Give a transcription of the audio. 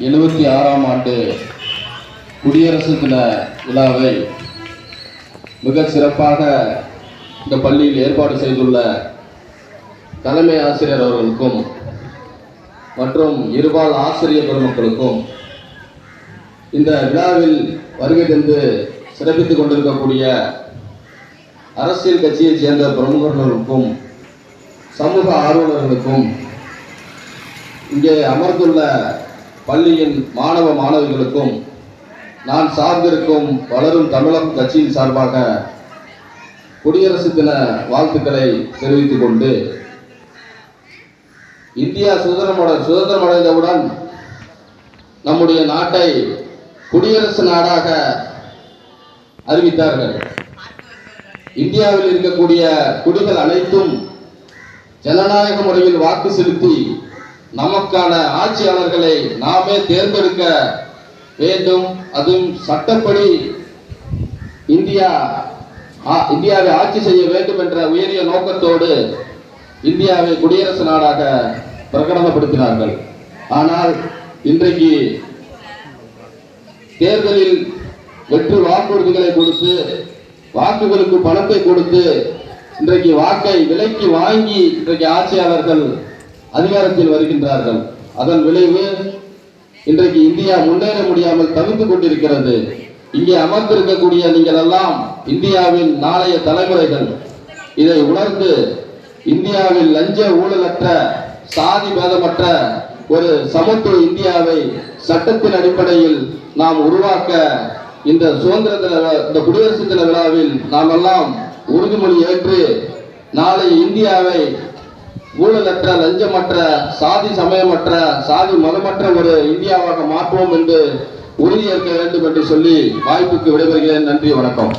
எழுபத்தி ஆறாம் ஆண்டு குடியரசு தின விழாவை மிக சிறப்பாக இந்த பள்ளியில் ஏற்பாடு செய்துள்ள தலைமை ஆசிரியர் அவர்களுக்கும் மற்றும் இருபால் ஆசிரியர் பெருமக்களுக்கும் இந்த விழாவில் வருகை தந்து சிறப்பித்துக் கொண்டிருக்கக்கூடிய அரசியல் கட்சியைச் சேர்ந்த பிரமுகர்களுக்கும் சமூக ஆர்வலர்களுக்கும் இங்கே அமர்ந்துள்ள பள்ளியின் மாணவ மாணவிகளுக்கும் நான் சார்ந்திருக்கும் வளரும் தமிழம் கட்சியின் சார்பாக குடியரசு தின வாழ்த்துக்களை தெரிவித்துக் கொண்டு இந்தியா சுதந்திரமட சுதந்திரம் அடைந்தவுடன் நம்முடைய நாட்டை குடியரசு நாடாக அறிவித்தார்கள். இந்தியாவில் இருக்கக்கூடிய குடிகள் அனைத்தும் ஜனநாயக முறையில் வாக்கு செலுத்தி நமக்கான ஆட்சியாளர்களை நாமே தேர்ந்தெடுக்க வேண்டும். அதுவும் சட்டப்படி இந்தியா ஆ- இந்தியாவை ஆட்சி செய்ய வேண்டும் என்ற உயரிய நோக்கத்தோடு இந்தியாவை குடியரசு நாடாக பிரகடனப்படுத்தினார்கள். ஆனால் இன்றைக்கு தேர்தலில் வெற்று வாக்குறுதிகளை கொடுத்து வாக்குகளுக்கு பணத்தை கொடுத்து இன்றைக்கு வாக்கை விலைக்கு வாங்கி இன்றைக்கு ஆட்சியாளர்கள் அதிகாரத்தில் வருகின்றார்கள். அதன் விளைவு இன்றைக்கு இந்தியா முன்னேற முடியாமல் தவித்துக் கொண்டிருக்கிறது. இங்கே அமர்ந்திருக்கக்கூடிய நீங்கள் எல்லாம் இந்தியாவின் நாளைய தலைமுறைகள். இதை உணர்ந்து இந்தியாவில் லஞ்ச ஊழலற்ற சாதி பேதமற்ற ஒரு சமத்துவ இந்தியாவை சட்டத்தின் அடிப்படையில் நாம் உருவாக்க இந்த சுதந்திர தின இந்த குடியரசு தின விழாவில் நாம் எல்லாம் உறுதிமொழி ஏற்று நாளை இந்தியாவை ஊழலற்ற லஞ்சமற்ற சாதி சமயமற்ற சாதி மதமற்ற ஒரு இந்தியாவாக மாற்றுவோம் என்று உறுதியேற்க வேண்டும் என்று சொல்லி வாய்ப்புக்கு விடைபெறுகிறேன். நன்றி வணக்கம்.